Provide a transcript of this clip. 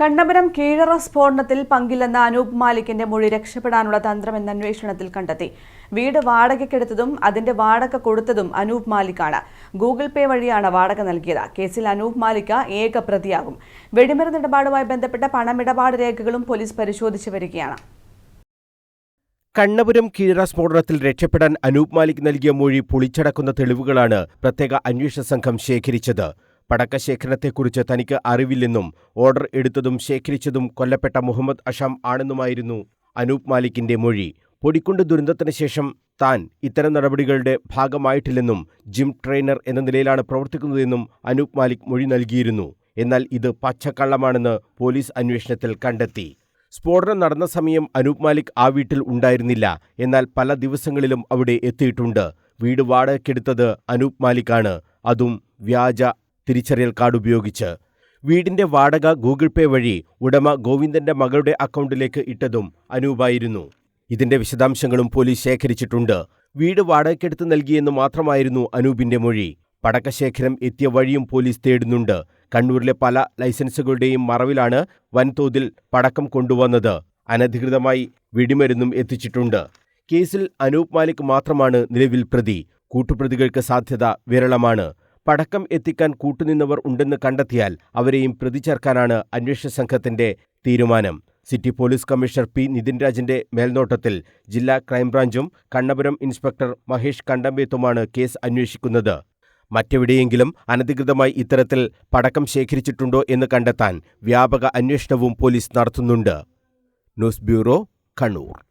കണ്ണപുരം കീഴറ സ്ഫോടനത്തിൽ പങ്കില്ലെന്ന അനൂപ് മാലിക്കിന്റെ മൊഴി രക്ഷപ്പെടാനുള്ള തന്ത്രമെന്ന അന്വേഷണത്തിൽ കണ്ടെത്തി. വീട് വാടകയ്ക്കെടുത്തതും അതിന്റെ വാടക കൊടുത്തതും അനൂപ് മാലിക്കാണ്. ഗൂഗിൾ പേ വഴിയാണ് വാടക നൽകിയത്. കേസിൽ അനൂപ് മാലിക്ക ഏക പ്രതിയാകും. വെടിമരുന്ന് ഇടപാടുമായി ബന്ധപ്പെട്ട പണമിടപാട് രേഖകളും പോലീസ് പരിശോധിച്ചു വരികയാണ്. കണ്ണപുരം കീഴറ സ്ഫോടനത്തിൽ രക്ഷപ്പെടാൻ അനൂപ് മാലിക് നൽകിയ മൊഴി പൊളിച്ചടക്കുന്ന തെളിവുകളാണ് പ്രത്യേക അന്വേഷണ സംഘം ശേഖരിച്ചത്. പടക്കശേഖരണത്തെക്കുറിച്ച് തനിക്ക് അറിവില്ലെന്നും ഓർഡർ എടുത്തതും ശേഖരിച്ചതും കൊല്ലപ്പെട്ട മുഹമ്മദ് അഷാം ആണെന്നുമായിരുന്നു അനൂപ് മാലിക്കിന്റെ മൊഴി. പൊടിക്കുണ്ട് ദുരന്തത്തിന് ശേഷം താൻ ഇത്തരം നടപടികളുടെ ഭാഗമായിട്ടില്ലെന്നും ജിം ട്രെയിനർ എന്ന നിലയിലാണ് പ്രവർത്തിക്കുന്നതെന്നും അനൂപ് മാലിക് മൊഴി നൽകിയിരുന്നു. എന്നാൽ ഇത് പച്ചക്കള്ളമാണെന്ന് പോലീസ് അന്വേഷണത്തിൽ കണ്ടെത്തി. സ്ഫോടനം നടന്ന സമയം അനൂപ് മാലിക് ആ വീട്ടിൽ ഉണ്ടായിരുന്നില്ല. എന്നാൽ പല ദിവസങ്ങളിലും അവിടെ എത്തിയിട്ടുണ്ട്. വീട് വാടകയ്ക്കെടുത്തത് അനൂപ് മാലിക്കാണ്. അതും വ്യാജ തിരിച്ചറിയൽ കാർഡ് ഉപയോഗിച്ച് വീടിന്റെ വാടക ഗൂഗിൾ പേ വഴി ഉടമ ഗോവിന്ദന്റെ മകളുടെ അക്കൗണ്ടിലേക്ക് ഇട്ടതും അനൂപായിരുന്നു. ഇതിന്റെ വിശദാംശങ്ങളും പോലീസ് ശേഖരിച്ചിട്ടുണ്ട്. വീട് വാടകയ്ക്കെടുത്ത് നൽകിയെന്ന് മാത്രമായിരുന്നു അനൂപിന്റെ മൊഴി. പടക്കശേഖരം എത്തിയ വഴിയും പോലീസ് തേടുന്നുണ്ട്. കണ്ണൂരിലെ പല ലൈസൻസുകളുടെയും മറവിലാണ് വൻതോതിൽ പടക്കം കൊണ്ടുവന്നത്. അനധികൃതമായി വെടിമരുന്നും എത്തിച്ചിട്ടുണ്ട്. കേസിൽ അനൂപ് മാലിക് മാത്രമാണ് നിലവിൽ പ്രതി. കൂട്ടുപ്രതികൾക്ക് സാധ്യത വിരളമാണ്. പടക്കം എത്തിക്കാൻ കൂട്ടുനിന്നവർ ഉണ്ടെന്ന് കണ്ടെത്തിയാൽ അവരെയും പ്രതി ചേർക്കാനാണ് അന്വേഷണ സംഘത്തിന്റെ തീരുമാനം. City police commissioner P Nitin രാജിന്റെ മേൽനോട്ടത്തിൽ ജില്ലാ ക്രൈംബ്രാഞ്ചും കണ്ണപുരം ഇൻസ്പെക്ടർ മഹേഷ് കണ്ടമ്പേത്തുമാണ് കേസ് അന്വേഷിക്കുന്നത്. മറ്റെവിടെയെങ്കിലും അനധികൃതമായി ഇത്തരത്തിൽ പടക്കം ശേഖരിച്ചിട്ടുണ്ടോ എന്ന് കണ്ടെത്താൻ വ്യാപക അന്വേഷണവും പോലീസ് നടത്തുന്നുണ്ട്. News bureau Kannur.